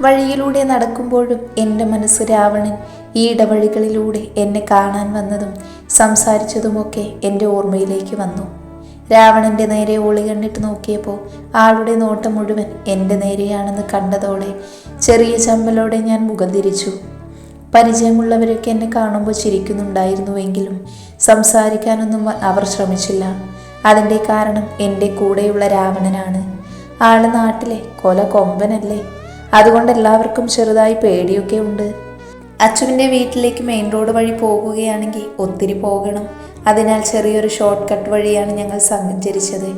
വഴിയിലൂടെ നടക്കുമ്പോഴും എന്റെ മനസ്സ് രാവണൻ ഈ ഇടവഴികളിലൂടെ എന്നെ കാണാൻ വന്നതും സംസാരിച്ചതുമൊക്കെ എന്റെ ഓർമ്മയിലേക്ക് വന്നു. രാവണന്റെ നേരെ ഒളി കണ്ടിട്ട് നോക്കിയപ്പോൾ ആളുടെ നോട്ടം മുഴുവൻ എന്റെ നേരെയാണെന്ന് കണ്ടതോടെ ചെറിയ ചമ്പലോടെ ഞാൻ മുഖം തിരിച്ചു. പരിചയമുള്ളവരൊക്കെ എന്നെ കാണുമ്പോൾ ചിരിക്കുന്നുണ്ടായിരുന്നുവെങ്കിലും സംസാരിക്കാനൊന്നും അവർ ശ്രമിച്ചില്ല. അതിന്റെ കാരണം എന്റെ കൂടെയുള്ള രാവണനാണ്. ആൾ നാട്ടിലെ കൊല കൊമ്പനല്ലേ അതുകൊണ്ട് എല്ലാവർക്കും ചെറുതായി പേടിയൊക്കെ ഉണ്ട്. അച്ചുവിന്റെ വീട്ടിലേക്ക് മെയിൻ റോഡ് വഴി പോകുകയാണെങ്കിൽ ഒത്തിരി പോകണം. അതിനാൽ ചെറിയൊരു ഷോർട്ട് കട്ട് വഴിയാണ് ഞങ്ങൾ സഞ്ചരിച്ചത്.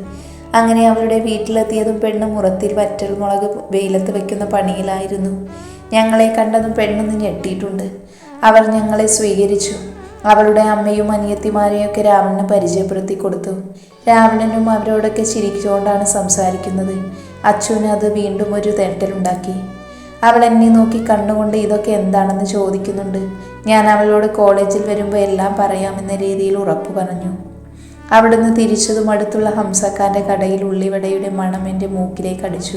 അങ്ങനെ അവരുടെ വീട്ടിലെത്തിയതും പെണ്ണ് മുറത്തിൽ വറ്റൽ മുളക് വെയിലത്ത് വെക്കുന്ന പണിയിലായിരുന്നു. ഞങ്ങളെ കണ്ടതും പെണ്ണൊന്ന് ഞെട്ടിയിട്ടുണ്ട്. അവർ ഞങ്ങളെ സ്വീകരിച്ചു. അവളുടെ അമ്മയും അനിയത്തിമാരെയൊക്കെ രാവണന് പരിചയപ്പെടുത്തി കൊടുത്തു. രാവണനും അവരോടൊക്കെ ചിരിച്ചുകൊണ്ടാണ് സംസാരിക്കുന്നത്. അച്ചുവിന് അത് വീണ്ടും ഒരു തെണ്ടലുണ്ടാക്കി അവൾ എന്നെ നോക്കി കണ്ണുകൊണ്ട് ഇതൊക്കെ എന്താണെന്ന് ചോദിക്കുന്നുണ്ട്. ഞാൻ അവളോട് കോളേജിൽ വരുമ്പോൾ എല്ലാം പറയാമെന്ന രീതിയിൽ ഉറപ്പു പറഞ്ഞു. അവിടുന്ന് തിരിച്ചതും അടുത്തുള്ള ഹംസക്കാരന്റെ കടയിൽ ഉള്ളിവടയുടെ മണം എന്റെ മൂക്കിലേക്ക് അടിച്ചു.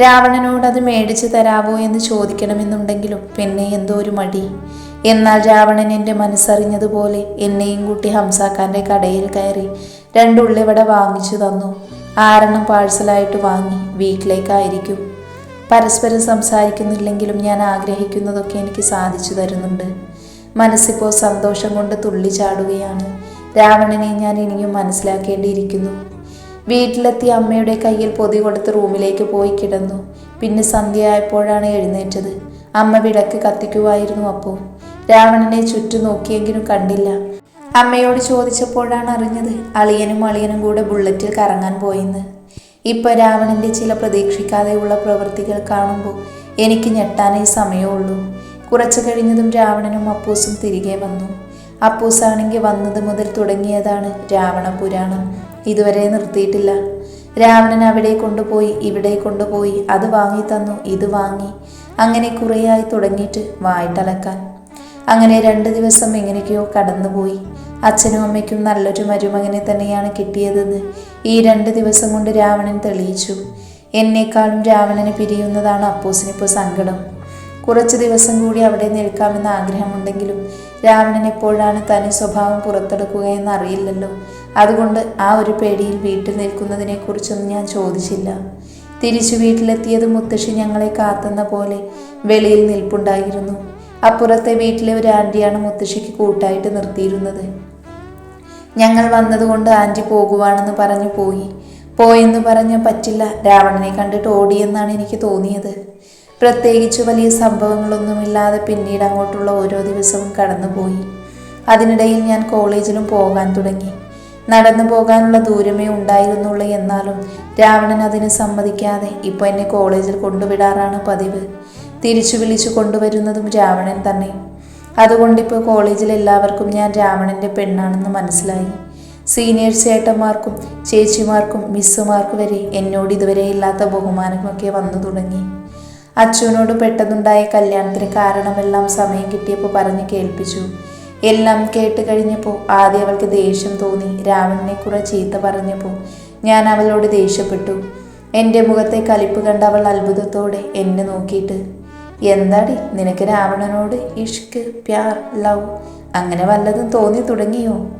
രാവണനോട് അത് മേടിച്ചു തരാവോ എന്ന് ചോദിക്കണമെന്നുണ്ടെങ്കിലും പിന്നെ എന്തോ ഒരു മടി. എന്നാൽ രാവണൻ എന്റെ മനസ്സറിഞ്ഞതുപോലെ എന്നെയും കൂട്ടി ഹംസാക്കാന്റെ കടയിൽ കയറി രണ്ട് ഉള്ളിവട വാങ്ങിച്ചു തന്നു. ആറെണ്ണം പാഴ്സലായിട്ട് വാങ്ങി വീട്ടിലേക്കായിരിക്കും. പരസ്പരം സംസാരിക്കുന്നില്ലെങ്കിലും ഞാൻ ആഗ്രഹിക്കുന്നതൊക്കെ എനിക്ക് സാധിച്ചു തരുന്നുണ്ട്. മനസ്സിപ്പോൾ സന്തോഷം കൊണ്ട് തുള്ളി ചാടുകയാണ്. രാവണനെ ഞാൻ ഇനിയും മനസ്സിലാക്കേണ്ടിയിരിക്കുന്നു. വീട്ടിലെത്തി അമ്മയുടെ കയ്യിൽ പൊതി കൊടുത്ത് റൂമിലേക്ക് പോയി കിടന്നു. പിന്നെ സന്ധ്യയായപ്പോഴാണ് എഴുന്നേറ്റത്. അമ്മ വിളക്ക് കത്തിക്കുമായിരുന്നു അപ്പോൾ രാവണനെ ചുറ്റും നോക്കിയെങ്കിലും കണ്ടില്ല. അമ്മയോട് ചോദിച്ചപ്പോഴാണ് അറിഞ്ഞത് അളിയനും അളിയനും കൂടെ ബുള്ളറ്റിൽ കറങ്ങാൻ പോയെന്ന്. ഇപ്പൊ രാവണന്റെ ചില പ്രതീക്ഷിക്കാതെയുള്ള പ്രവൃത്തികൾ കാണുമ്പോൾ എനിക്ക് ഞെട്ടാനേ സമയമുള്ളൂ. കുറച്ചു കഴിഞ്ഞതും രാവണനും അപ്പൂസും തിരികെ വന്നു. അപ്പൂസാണെങ്കിൽ വന്നത് മുതൽ തുടങ്ങിയതാണ് രാവണ പുരാണം. ഇതുവരെ നിർത്തിയിട്ടില്ല. രാവണൻ അവിടെ കൊണ്ടുപോയി ഇവിടെ കൊണ്ടുപോയി അത് വാങ്ങി തന്നു ഇത് വാങ്ങി. അങ്ങനെ കുറേയായി തുടങ്ങിയിട്ട് വായിട്ടലക്കാൻ. അങ്ങനെ രണ്ട് ദിവസം എങ്ങനെയൊക്കെയോ കടന്നുപോയി. അച്ഛനും അമ്മയ്ക്കും നല്ലൊരു മരുമകനെ തന്നെയാണ് കിട്ടിയതെന്ന് ഈ രണ്ട് ദിവസം കൊണ്ട് രാവണൻ തെളിയിച്ചു. എന്നേക്കാളും രാവണന് പിരിയുന്നതാണ് അപ്പൂസിനിപ്പോൾ സങ്കടം. കുറച്ച് ദിവസം കൂടി അവിടെ നിൽക്കാമെന്ന ആഗ്രഹമുണ്ടെങ്കിലും രാവണൻ എപ്പോഴാണ് തനി സ്വഭാവം പുറത്തെടുക്കുകയെന്ന് അറിയില്ലല്ലോ അതുകൊണ്ട് ആ ഒരു പേടിയിൽ വീട്ടിൽ നിൽക്കുന്നതിനെക്കുറിച്ചൊന്നും ഞാൻ ചോദിച്ചില്ല. തിരിച്ചു വീട്ടിലെത്തിയത് മുത്തശ്ശി ഞങ്ങളെ കാത്തുന്ന പോലെ വെളിയിൽ നിൽപ്പുണ്ടായിരുന്നു. അപ്പുറത്തെ വീട്ടിലെ ഒരു ആന്റിയാണ് മുത്തശ്ശിക്ക് കൂട്ടായിട്ട് നിർത്തിയിരുന്നത്. ഞങ്ങൾ വന്നതുകൊണ്ട് ആന്റി പോകുവാണെന്ന് പറഞ്ഞു പോയി. പോയെന്ന് പറഞ്ഞ പറ്റില്ല. രാവണനെ കണ്ടിട്ട് ഓടിയെന്നാണ് എനിക്ക് തോന്നിയത്. പ്രത്യേകിച്ച് വലിയ സംഭവങ്ങളൊന്നുമില്ലാതെ പിന്നീട് അങ്ങോട്ടുള്ള ഓരോ ദിവസവും കടന്നുപോയി. അതിനിടയിൽ ഞാൻ കോളേജിലും പോകാൻ തുടങ്ങി. നടന്നു പോകാനുള്ള ദൂരമേ ഉണ്ടായിരുന്നുള്ളൂ എന്നാലും രാവണൻ അതിന് സമ്മതിക്കാതെ ഇപ്പോൾ എന്നെ കോളേജിൽ കൊണ്ടുവിടാറാണ് പതിവ്. തിരിച്ചു വിളിച്ചു കൊണ്ടുവരുന്നതും രാവണൻ തന്നെ. അതുകൊണ്ടിപ്പോൾ കോളേജിൽ എല്ലാവർക്കും ഞാൻ രാവണന്റെ പെണ്ണാണെന്ന് മനസ്സിലായി. സീനിയേഴ്സ് ചേട്ടന്മാർക്കും ചേച്ചിമാർക്കും മിസ്സുമാർക്ക് വരെ എന്നോട് ഇതുവരെ ഇല്ലാത്ത ബഹുമാനമൊക്കെ വന്നു തുടങ്ങി. അച്ഛനോട് പെട്ടെന്നുണ്ടായ കല്യാണത്തിന് കാരണമെല്ലാം സമയം കിട്ടിയപ്പോൾ പറഞ്ഞ് കേൾപ്പിച്ചു. എല്ലാം കേട്ട് കഴിഞ്ഞപ്പോൾ ആദ്യം അവൾക്ക് ദേഷ്യം തോന്നി. രാവണനെ കുറെ ചീത്ത പറഞ്ഞപ്പോൾ ഞാൻ അവളോട് ദേഷ്യപ്പെട്ടു. എന്റെ മുഖത്തെ കലിപ്പ് കണ്ട അവൾ അത്ഭുതത്തോടെ എന്നെ നോക്കിയിട്ട് എന്താടി നിനക്ക് രാവണനോട് ഇഷ്ക് പ്യാർ ലവ് അങ്ങനെ വല്ലതും തോന്നി തുടങ്ങിയോ?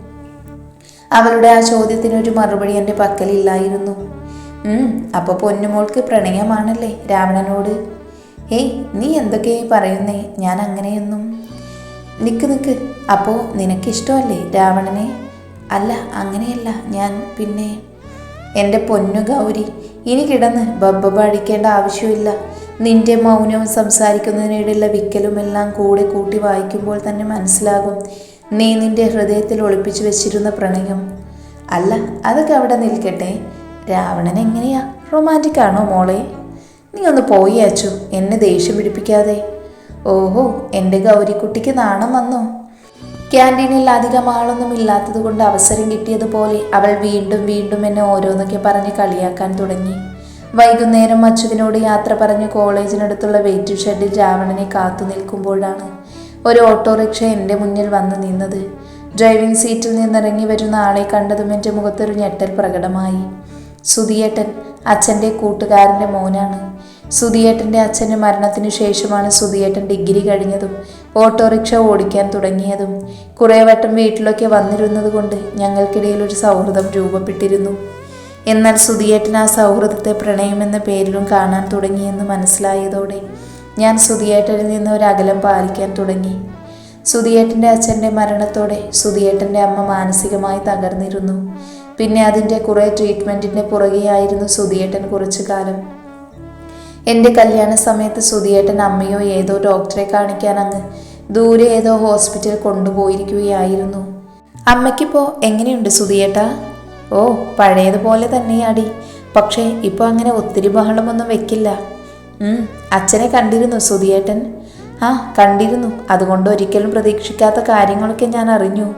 അവളുടെ ആ ചോദ്യത്തിനൊരു മറുപടി എന്റെ പക്കലില്ലായിരുന്നു ഉം, അപ്പൊ പൊന്നുമോൾക്ക് പ്രണയമാണല്ലേ രാവണനോട്? ഏയ് നീ എന്തൊക്കെയായി പറയുന്നേ? ഞാൻ അങ്ങനെയൊന്നും നിക്ക് നിക്ക്. അപ്പോൾ നിനക്കിഷ്ടമല്ലേ രാവണനെ? അല്ല അങ്ങനെയല്ല. ഞാൻ പിന്നെ എന്റെ പൊന്നു ഗൗരി ഇനി കിടന്ന് ബബ്ബ അടിക്കേണ്ട ആവശ്യമില്ല. നിന്റെ മൗനവും സംസാരിക്കുന്നതിനിടയിലുള്ള വിക്കലുമെല്ലാം കൂടെ കൂട്ടി വായിക്കുമ്പോൾ തന്നെ മനസ്സിലാകും നീ നിന്റെ ഹൃദയത്തിൽ ഒളിപ്പിച്ചു വെച്ചിരുന്ന പ്രണയം. അല്ല അതൊക്കെ അവിടെ നിൽക്കട്ടെ. രാവണൻ എങ്ങനെയാ? റൊമാന്റിക് ആണോ മോളെ? നീ ഒന്ന് പോയി അച്ചു എന്നെ ദേഷ്യം പിടിപ്പിക്കാതെ. ഓഹോ എന്റെ ഗൗരിക്കുട്ടിക്ക് നാണം വന്നു. ക്യാന്റീനിൽ അധികം ആളൊന്നും ഇല്ലാത്തത് കൊണ്ട് അവസരം കിട്ടിയതുപോലെ അവൾ വീണ്ടും വീണ്ടും എന്നെ ഓരോന്നൊക്കെ പറഞ്ഞ് കളിയാക്കാൻ തുടങ്ങി. വൈകുന്നേരം അച്ഛുവിനോട് യാത്ര പറഞ്ഞ് കോളേജിനടുത്തുള്ള വെയിറ്റിംഗ് ഷെഡിൽ രാവണനെ കാത്തു നിൽക്കുമ്പോഴാണ് ഒരു ഓട്ടോറിക്ഷ എന്റെ മുന്നിൽ വന്ന് നിന്നത്. ഡ്രൈവിംഗ് സീറ്റിൽ നിന്നിറങ്ങി വരുന്ന ആളെ കണ്ടതും എന്റെ മുഖത്തൊരു ഞെട്ടൽ പ്രകടമായി. സുധിയേട്ടൻ അച്ഛന്റെ കൂട്ടുകാരന്റെ മോനാണ്. സുധിയേട്ടന്റെ അച്ഛന്റെ മരണത്തിന് ശേഷമാണ് സുധിയേട്ടൻ ഡിഗ്രി കഴിഞ്ഞതും ഓട്ടോറിക്ഷ ഓടിക്കാൻ തുടങ്ങിയതും. കുറേ വട്ടം വീട്ടിലൊക്കെ വന്നിരുന്നത് കൊണ്ട് ഞങ്ങൾക്കിടയിൽ ഒരു സൗഹൃദം രൂപപ്പെട്ടിരുന്നു. എന്നാൽ സുധിയേട്ടൻ ആ സൗഹൃദത്തെ പ്രണയമെന്ന പേരിലും കാണാൻ തുടങ്ങിയെന്ന് മനസ്സിലായതോടെ ഞാൻ സുധിയേട്ടനിൽ നിന്ന് ഒരു അകലം പാലിക്കാൻ തുടങ്ങി. സുധിയേട്ടന്റെ അച്ഛന്റെ മരണത്തോടെ സുധിയേട്ടന്റെ അമ്മ മാനസികമായി തകർന്നിരുന്നു. പിന്നെ അതിന്റെ കുറേ ട്രീറ്റ്മെന്റിന്റെ പുറകെയായിരുന്നു സുധിയേട്ടൻ കുറച്ചു കാലം. എന്റെ കല്യാണ സമയത്ത് സുധിയേട്ടൻ അമ്മയോ ഏതോ ഡോക്ടറെ കാണിക്കാൻ അങ്ങ് ദൂരെ ഏതോ ഹോസ്പിറ്റൽ കൊണ്ടുപോയിരിക്കുകയായിരുന്നു. അമ്മയ്ക്കിപ്പോൾ എങ്ങനെയുണ്ട് സുധിയേട്ടാ? ഓ പഴയതുപോലെ തന്നെയാടി പക്ഷേ ഇപ്പോൾ അങ്ങനെ ഒത്തിരി ബഹളമൊന്നും വെക്കില്ല. അച്ഛനെ കണ്ടിരുന്നു സുധിയേട്ടൻ. ആ കണ്ടിരുന്നു. അതുകൊണ്ട് ഒരിക്കലും പ്രതീക്ഷിക്കാത്ത കാര്യങ്ങളൊക്കെ ഞാൻ അറിഞ്ഞു.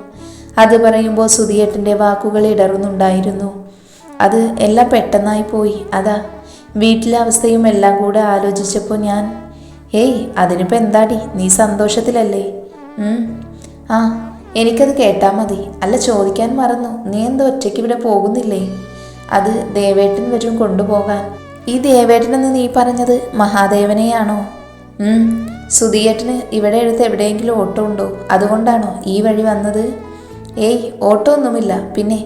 അത് പറയുമ്പോൾ സുധിയേട്ടന്റെ വാക്കുകൾ ഇടറുന്നുണ്ടായിരുന്നു. അത് എല്ലാം പെട്ടെന്നായി പോയി. അതാ വീട്ടിലെ അവസ്ഥയും എല്ലാം കൂടെ ആലോചിച്ചപ്പോൾ ഞാൻ ഏയ് അതിനിപ്പോൾ എന്താടി? നീ സന്തോഷത്തിലല്ലേ? ആ എനിക്കത് കേട്ടാൽ മതി. അല്ല ചോദിക്കാൻ മറന്നു. നീ എന്താ ഒറ്റയ്ക്ക് ഇവിടെ പോകുന്നില്ലേ? അത് ദേവേട്ടൻ വരും കൊണ്ടുപോകാൻ. ഈ ദേവേട്ടനെന്ന് നീ പറഞ്ഞത് മഹാദേവനെയാണോ. സുധിയേട്ടന് ഇവിടെ അടുത്ത് എവിടെയെങ്കിലും ഓട്ടോ ഉണ്ടോ? അതുകൊണ്ടാണോ ഈ വഴി വന്നത്? ഏയ് ഓട്ടോ ഒന്നുമില്ല. പിന്നെ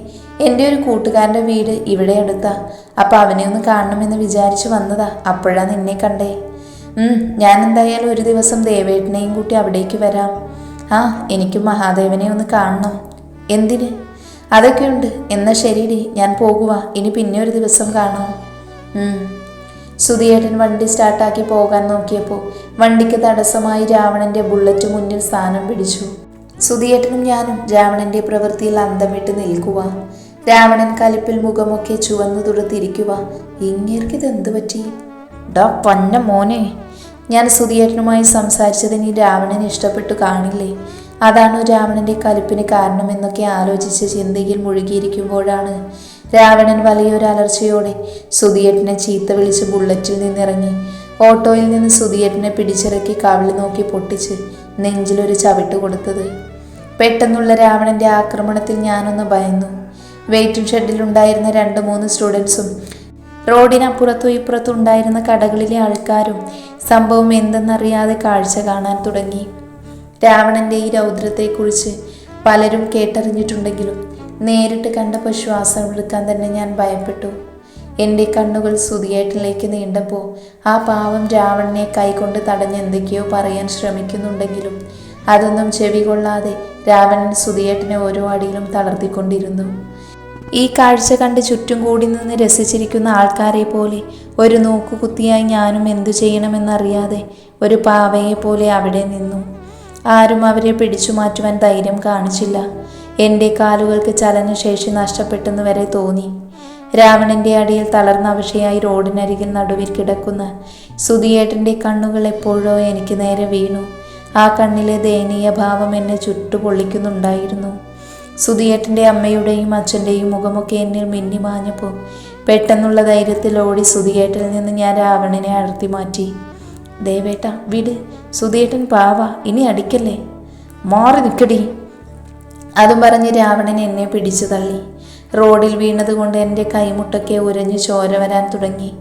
എന്റെ ഒരു കൂട്ടുകാരന്റെ വീട് ഇവിടെ അടുത്താ. അപ്പം അവനെ ഒന്ന് കാണണമെന്ന് വിചാരിച്ചു വന്നതാ. അപ്പോഴാണ് നിന്നെ കണ്ടേ. ഞാൻ എന്തായാലും ഒരു ദിവസം ദേവേട്ടനെയും കൂട്ടി അവിടേക്ക് വരാം. ആ എനിക്കും മഹാദേവനെ ഒന്ന് കാണണം. എന്തിന്? അതൊക്കെയുണ്ട്. എന്നാൽ ശരിയടി ഞാൻ പോകുക ഇനി പിന്നെ ഒരു ദിവസം കാണാം. സുധിയേട്ടൻ വണ്ടി സ്റ്റാർട്ടാക്കി പോകാൻ നോക്കിയപ്പോൾ വണ്ടിക്ക് തടസ്സമായി രാവണന്റെ ബുള്ളറ്റ് മുന്നിൽ സ്ഥാനം പിടിച്ചു. സുധിയേട്ടനും ഞാനും രാവണന്റെ പ്രവൃത്തിയിൽ അന്തം വിട്ട് നിൽക്കുക രാവണൻ കലിപ്പിൽ മുഖമൊക്കെ ചുവന്നു തുടുത്തിരിക്കുക ഇങ്ങേർക്കിതെന്ത് പറ്റി? ഡാ പന്ന മോനെ. ഞാൻ സുധിയേട്ടനുമായി സംസാരിച്ചത് നീ രാവണന് ഇഷ്ടപ്പെട്ടു കാണില്ലേ? അതാണ് രാവണന്റെ കലിപ്പിന് കാരണമെന്നൊക്കെ ആലോചിച്ച് ചിന്തയിൽ മുഴുകിയിരിക്കുമ്പോഴാണ്. രാവണൻ വലിയൊരു അലർച്ചയോടെ സുധിയേട്ടനെ ചീത്ത വിളിച്ച് ബുള്ളറ്റിൽ നിന്നിറങ്ങി. ഓട്ടോയിൽ നിന്ന് സുധിയേട്ടനെ പിടിച്ചിറക്കി കവിളി നോക്കി പൊട്ടിച്ച് നെഞ്ചിലൊരു ചവിട്ട് കൊടുത്തത്. പെട്ടെന്നുള്ള രാവണന്റെ ആക്രമണത്തിൽ ഞാനൊന്ന് ഭയന്നു. വെയിറ്റിംഗ് ഷെഡിലുണ്ടായിരുന്ന രണ്ട് മൂന്ന് സ്റ്റുഡൻസും റോഡിനപ്പുറത്തും ഇപ്പുറത്തും ഉണ്ടായിരുന്ന കടകളിലെ ആൾക്കാരും സംഭവം എന്തെന്നറിയാതെ കാഴ്ച കാണാൻ തുടങ്ങി. രാവണന്റെ ഈ രൗദ്രത്തെക്കുറിച്ച് പലരും കേട്ടറിഞ്ഞിട്ടുണ്ടെങ്കിലും നേരിട്ട് കണ്ടപ്പോൾ ശ്വാസം എടുക്കാൻ തന്നെ ഞാൻ ഭയപ്പെട്ടു. എന്റെ കണ്ണുകൾ സുതിയേട്ടിലേക്ക് നീണ്ടപ്പോൾ ആ പാവം രാവണനെ കൈകൊണ്ട് തടഞ്ഞ് എന്തൊക്കെയോ പറയാൻ ശ്രമിക്കുന്നുണ്ടെങ്കിലും അതൊന്നും ചെവി കൊള്ളാതെ രാവണൻ സുതിയേട്ടിനെ ഓരോ അടിയിലും തളർത്തിക്കൊണ്ടിരുന്നു. ഈ കാഴ്ച കണ്ട് ചുറ്റും കൂടി നിന്ന് രസിച്ചിരിക്കുന്ന ആൾക്കാരെ പോലെ ഒരു നോക്കുകുത്തിയായി ഞാനും എന്തു ചെയ്യണമെന്നറിയാതെ ഒരു പാവയെ പോലെ അവിടെ നിന്നു. ആരും അവരെ പിടിച്ചു മാറ്റുവാൻ ധൈര്യം കാണിച്ചില്ല. എന്റെ കാലുകൾക്ക് ചലനശേഷി നഷ്ടപ്പെട്ടെന്ന് വരെ തോന്നി. രാവണന്റെ അടിയിൽ തളർന്ന അവശയായി റോഡിനരികിൽ നടുവിൽ കിടക്കുന്ന സുധിയേട്ടന്റെ കണ്ണുകൾ എപ്പോഴോ എനിക്ക് നേരെ വീണു. ആ കണ്ണിലെ ദയനീയ ഭാവം എന്നെ ചുട്ടുപൊള്ളിക്കുന്നുണ്ടായിരുന്നു. സുധിയേട്ടന്റെ അമ്മയുടെയും അച്ഛന്റെയും മുഖമൊക്കെ എന്നിൽ മിന്നിമാഞ്ഞപ്പോൾ പെട്ടെന്നുള്ള ധൈര്യത്തിൽ ഓടി സുധിയേട്ടനിൽ നിന്ന് ഞാൻ രാവണനെ അടർത്തി മാറ്റി. ദേവേട്ട വിട്. സുധിയേട്ടൻ പാവ ഇനി അടിക്കല്ലേ? മാറി നിൽക്കടി. അതും പറഞ്ഞ് രാവണൻ എന്നെ പിടിച്ചു തള്ളി. റോഡിൽ വീണതുകൊണ്ട് എന്റെ കൈമുട്ടൊക്കെ ഉരഞ്ഞു ചോര വരാൻ തുടങ്ങി.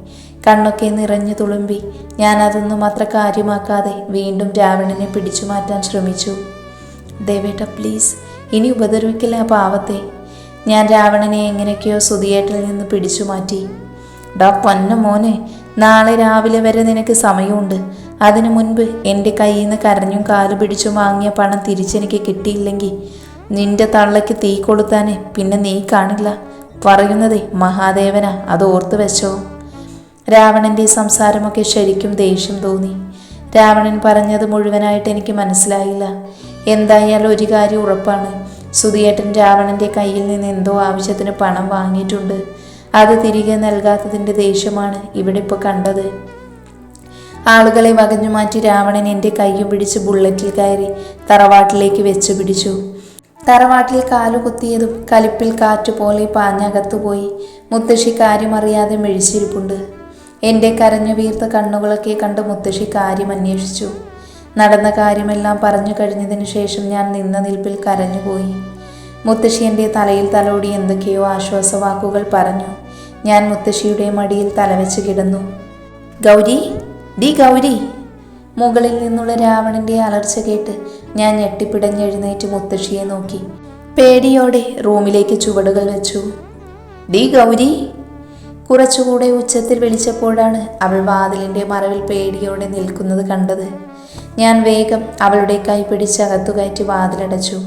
കണ്ണൊക്കെ നിറഞ്ഞു തുളുമ്പി. ഞാൻ അതൊന്നും അത്ര കാര്യമാക്കാതെ വീണ്ടും രാവണനെ പിടിച്ചു മാറ്റാൻ ശ്രമിച്ചു. ദേവേട്ട പ്ലീസ്. ഇനി ഉപദ്രവിക്കില്ല ആ പാവത്തെ. ഞാൻ രാവണനെ എങ്ങനെയൊക്കെയോ സുതിയേട്ടിൽ നിന്ന് പിടിച്ചു മാറ്റി. ഡാ പൊന്ന മോനെ നാളെ രാവിലെ വരെ നിനക്ക് സമയമുണ്ട്. അതിനു മുൻപ് എന്റെ കയ്യിൽ നിന്ന് കരഞ്ഞും കാൽ പിടിച്ചും വാങ്ങിയ പണം തിരിച്ചെനിക്ക് കിട്ടിയില്ലെങ്കിൽ നിന്റെ തള്ളയ്ക്ക് തീ കൊളുത്താനേ പിന്നെ നീ കാണില്ല. പറയുന്നതേ മഹാദേവനാ അത് ഓർത്ത് വെച്ചോ. രാവണന്റെ സംസാരമൊക്കെ ശരിക്കും ദേഷ്യം തോന്നി. രാവണൻ പറഞ്ഞത് മുഴുവനായിട്ട് എനിക്ക് മനസ്സിലായില്ല. എന്തായാലും ഒരു കാര്യം ഉറപ്പാണ്. സുധിയേട്ടൻ രാവണന്റെ കയ്യിൽ നിന്ന് എന്തോ ആവശ്യത്തിന് പണം വാങ്ങിയിട്ടുണ്ട്. അത് തിരികെ നൽകാത്തതിന്റെ ദേഷ്യമാണ് ഇവിടെ ഇപ്പോൾ കണ്ടത്. ആളുകളെ വകഞ്ഞു മാറ്റി രാവണൻ എന്റെ കയ്യും പിടിച്ച് ബുള്ളറ്റിൽ കയറി തറവാട്ടിലേക്ക് വെച്ചു പിടിച്ചു. തറവാട്ടിൽ കാലു കുത്തിയതും കലിപ്പിൽ കാറ്റുപോലെ പാഞ്ഞകത്തുപോയി മുത്തശ്ശി കാര്യമറിയാതെ മിഴിച്ചിരിപ്പുണ്ട്. എന്റെ കരഞ്ഞു വീർത്ത കണ്ണുകളൊക്കെ കണ്ട് മുത്തശ്ശി കാര്യം അന്വേഷിച്ചു. നടന്ന കാര്യമെല്ലാം പറഞ്ഞു കഴിഞ്ഞതിന് ശേഷം ഞാൻ നിന്ന നിൽപ്പിൽ കരഞ്ഞുപോയി. മുത്തശ്ശിയന്റെ തലയിൽ തലോടി എന്തൊക്കെയോ ആശ്വാസവാക്കുകൾ പറഞ്ഞു. ഞാൻ മുത്തശ്ശിയുടെ മടിയിൽ തലവെച്ച് കിടന്നു. ഗൗരി ഡി ഗൗരി. മുകളിൽ നിന്നുള്ള രാവണന്റെ അലർച്ച കേട്ട് ഞാൻ ഞെട്ടിപ്പിടഞ്ഞെഴുന്നേറ്റ് മുത്തശ്ശിയെ നോക്കി. പേടിയോടെ റൂമിലേക്ക് ചുവടുകൾ വെച്ചു. ഡി ഗൗരി. കുറച്ചുകൂടെ ഉച്ചത്തിൽ വിളിച്ചപ്പോഴാണ് അവൾ വാതിലിന്റെ മറവിൽ പേടിയോടെ നിൽക്കുന്നത് കണ്ടത്. ഞാൻ വേഗം അവളുടെ കൈ പിടിച്ച് അകത്തുകയറ്റി വാതിലടച്ചു.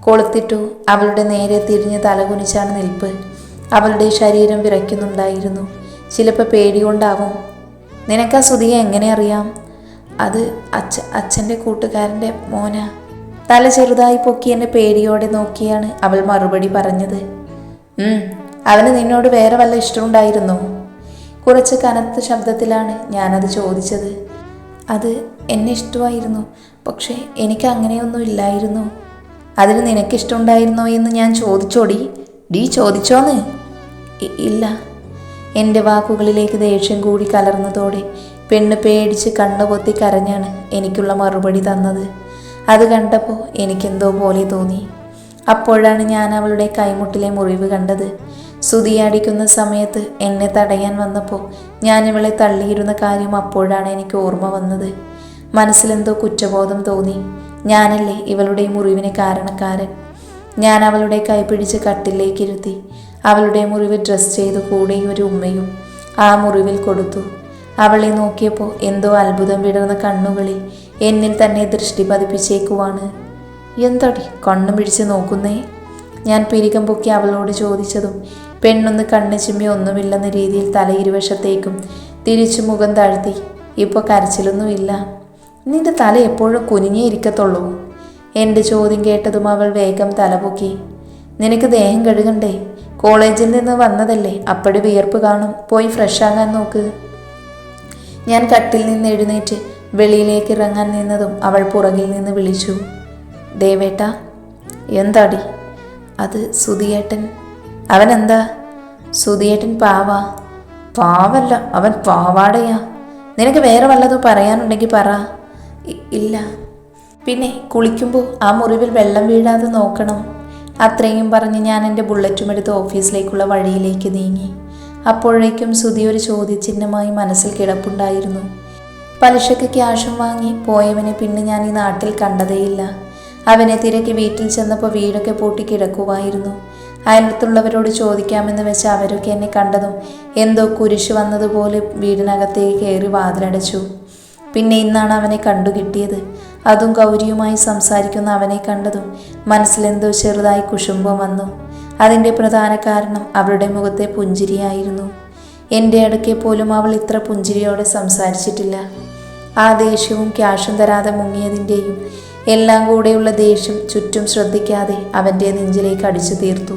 കൊളുത്തിട്ടു അവളുടെ നേരെ തിരിഞ്ഞ് തലകുനിച്ചാണ് നിൽപ്പ്. അവളുടെ ശരീരം വിറയ്ക്കുന്നുണ്ടായിരുന്നു. ചിലപ്പോൾ പേടികൊണ്ടാവും നിനക്ക് ആ സുധിയെ എങ്ങനെ അറിയാം? അത് അച്ഛ അച്ഛന്റെ കൂട്ടുകാരന്റെ മോന. തല ചെറുതായി പൊക്കി എന്നെ പേടിയോടെ നോക്കിയാണ് അവൾ മറുപടി പറഞ്ഞത്. അവന് നിന്നോട് വേറെ വല്ല ഇഷ്ടമുണ്ടായിരുന്നോ? കുറച്ച് കനത്ത ശബ്ദത്തിലാണ് ഞാനത് ചോദിച്ചത്. അത് എന്നെ ഇഷ്ടമായിരുന്നു. പക്ഷേ എനിക്ക് അങ്ങനെയൊന്നും ഇല്ലായിരുന്നു. അതിന് നിനക്കിഷ്ടമുണ്ടായിരുന്നോ എന്ന് ഞാൻ ചോദിച്ചോടി. ഡീ ചോദിച്ചോന്ന്? ഇല്ല. എന്റെ വാക്കുകളിലേക്ക് ദേഷ്യം കൂടി കലർന്നതോടെ പെണ്ണ് പേടിച്ച് കണ്ണു പൊത്തി കരഞ്ഞാണ് എനിക്കുള്ള മറുപടി തന്നത്. അത് കണ്ടപ്പോൾ എനിക്കെന്തോ പോലെ തോന്നി. അപ്പോഴാണ് ഞാൻ അവളുടെ കൈമുട്ടിലെ മുറിവ് കണ്ടത്. സുതിയടിക്കുന്ന സമയത്ത് എന്നെ തടയാൻ വന്നപ്പോൾ ഞാൻ ഇവളെ തള്ളിയിരുന്ന കാര്യം അപ്പോഴാണ് എനിക്ക് ഓർമ്മ വന്നത്. മനസ്സിലെന്തോ കുറ്റബോധം തോന്നി. ഞാനല്ലേ ഇവളുടെ മുറിവിന് കാരണക്കാരൻ? ഞാൻ അവളുടെ കൈ പിടിച്ച് കട്ടിലേക്ക് ഇരുത്തി അവളുടെ മുറിവ് ഡ്രസ് ചെയ്ത് കൂടെ ഒരു ഉമ്മയും ആ മുറിവിൽ കൊടുത്തു. അവളെ നോക്കിയപ്പോൾ എന്തോ അത്ഭുതം വിടർന്ന കണ്ണുകളിൽ എന്നിൽ തന്നെ ദൃഷ്ടി പതിപ്പിച്ചേക്കുവാണ്. എന്തടി കണ്ണും പിടിച്ച് നോക്കുന്നേ? ഞാൻ പിരികം പൊക്കി അവളോട് ചോദിച്ചതും പെണ്ണൊന്ന് കണ്ണു ചിമ്മി ഒന്നുമില്ലെന്ന രീതിയിൽ തല ഇരുവശത്തേക്കും തിരിച്ചു മുഖം താഴ്ത്തി ഇപ്പോൾ കരച്ചിലൊന്നുമില്ല. നിന്റെ തല എപ്പോഴും കുനിഞ്ഞേ ഇരിക്കത്തുള്ളൂ എന്റെ ചോദ്യം കേട്ടതും അവൾ വേഗം തലപൊക്കി നിനക്ക് ദേഹം കഴുകണ്ടേ? കോളേജിൽ നിന്ന് വന്നതല്ലേ? അപ്പടി വിയർപ്പ് കാണും. പോയി ഫ്രഷ് ആകാൻ നോക്ക് ഞാൻ കട്ടിൽ നിന്ന് എഴുന്നേറ്റ് വെളിയിലേക്ക് ഇറങ്ങാൻ നിന്നതും അവൾ പുറകിൽ നിന്ന് വിളിച്ചു ദേവേട്ട എന്താടി? അത് സുധിയേട്ടൻ. അവൻ എന്താ സുധിയേട്ടൻ പാവാ. പാവല്ല അവൻ പാവാടയാ. നിനക്ക് വേറെ വല്ലതും പറയാനുണ്ടെങ്കിൽ പറ. ഇല്ല. പിന്നെ കുളിക്കുമ്പോൾ ആ മുറിവിൽ വെള്ളം വീഴാതെ നോക്കണം. അത്രയും പറഞ്ഞ് ഞാൻ എന്റെ ബുള്ളറ്റും എടുത്ത് ഓഫീസിലേക്കുള്ള വഴിയിലേക്ക് നീങ്ങി. അപ്പോഴേക്കും സുധി ഒരു ചോദ്യചിഹ്നമായി മനസ്സിൽ കിടപ്പുണ്ടായിരുന്നു. പലിശക്ക് ക്യാഷും വാങ്ങി പോയവനെ പിന്നെ ഞാൻ ഈ നാട്ടിൽ കണ്ടതേയില്ല. അവനെ തിരക്കി വീട്ടിൽ ചെന്നപ്പോൾ വീടൊക്കെ പൂട്ടി കിടക്കുമായിരുന്നു അയലത്തുള്ളവരോട് ചോദിക്കാമെന്ന് വെച്ച് അവരൊക്കെ എന്നെ കണ്ടതും എന്തോ കുരിശ് വന്നതുപോലെ വീടിനകത്തേക്ക് കയറി വാതിലടച്ചു. പിന്നെ ഇന്നാണ് അവനെ കണ്ടു കിട്ടിയത് അതും ഗൗരിയുമായി സംസാരിക്കുന്ന അവനെ കണ്ടതും മനസ്സിലെന്തോ ചെറുതായി കുശുംബം വന്നു. അതിന്റെ പ്രധാന കാരണം അവളുടെ മുഖത്തെ പുഞ്ചിരിയായിരുന്നു. എന്റെ അടുക്കെ പോലും അവൾ ഇത്ര പുഞ്ചിരിയോടെ സംസാരിച്ചിട്ടില്ല. ആ ദേഷ്യവും ക്യാഷും തരാതെ മുങ്ങിയതിന്റെയും എല്ലാം കൂടെയുള്ള ദേഷ്യം ചുറ്റും ശ്രദ്ധിക്കാതെ അവന്റെ നെഞ്ചിലേക്ക് അടിച്ചു തീർത്തു